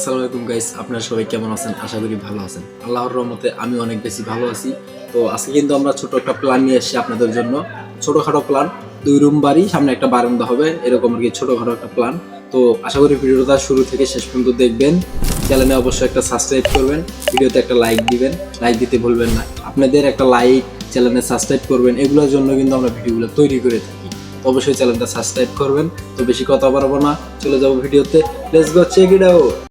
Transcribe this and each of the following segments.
আসসালামু আলাইকুম গাইস আপনারা সবাই কেমন আছেন? আশা করি ভালো আছেন। আল্লাহর রহমতে আমি অনেক বেশি ভালো আছি। তো আজকে কিন্তু আমরা ছোট একটা প্ল্যান নিয়ে এসেছি আপনাদের জন্য। ছোটখাটো প্ল্যান দুই রুম বাড়ি, সামনে একটা বারান্দা হবে। এরকম আর কি ছোটখাটো একটা প্ল্যান তো আশা করি ভিডিওটা শুরু থেকে শেষ পর্যন্ত দেখবেন। চ্যানেলে অবশ্যই একটা সাবস্ক্রাইব করবেন। ভিডিওতে একটা লাইক দিবেন। লাইক দিতে ভুলবেন না। আপনাদের একটা লাইক চ্যানেলে সাবস্ক্রাইব করবেন। এগুলোর জন্য কিন্তু আমরা ভিডিওগুলো তৈরি করে থাকি। অবশ্যই চ্যানেলটা সাবস্ক্রাইব করবেন। তো বেশি কথা বাড়াবো না। চলে যাব ভিডিওতে। Let's go check it out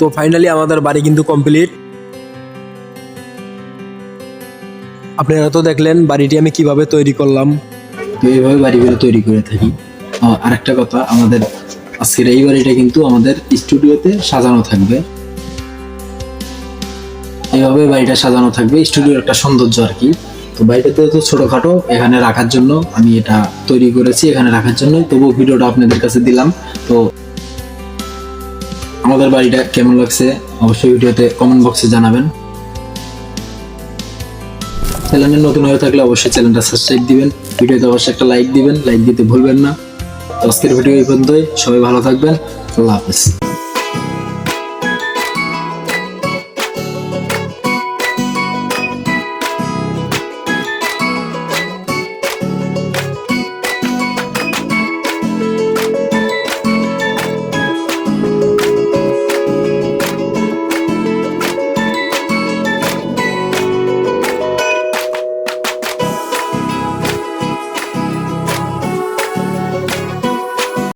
তো ফাইনালি আমাদের বাড়ি কিন্তু কমপ্লিট আপনারা তো দেখলেন বাড়িটি আমি কীভাবে তৈরি করলাম। তো এইভাবে বাড়িগুলো তৈরি করে থাকি। আহ, আরেকটা কথা আমাদের আজকের এই বাড়িটা কিন্তু আমাদের স্টুডিওতে সাজানো থাকবে। এইভাবে বাড়িটা সাজানো থাকবে স্টুডিওর একটা সৌন্দর্য আর কি। তো বাড়িটাতে তো ছোটখাটো এখানে রাখার জন্য আমি এটা তৈরি করেছি এখানে রাখার জন্য তবুও ভিডিওটা আপনাদের কাছে দিলাম। তো আমাদের বাড়িটা কেমন লাগছে অবশ্যই ভিডিওতে কমেন্ট বক্সে জানাবেন। চ্যানেলে নতুন হয়ে থাকলে অবশ্যই চ্যানেলটা সাবস্ক্রাইব দিবেন। ভিডিওতে অবশ্যই একটা লাইক দিবেন। লাইক দিতে ভুলবেন না। আজকের ভিডিও এই পর্যন্তই। সবাই ভালো থাকবেন। আল্লাহ হাফেজ।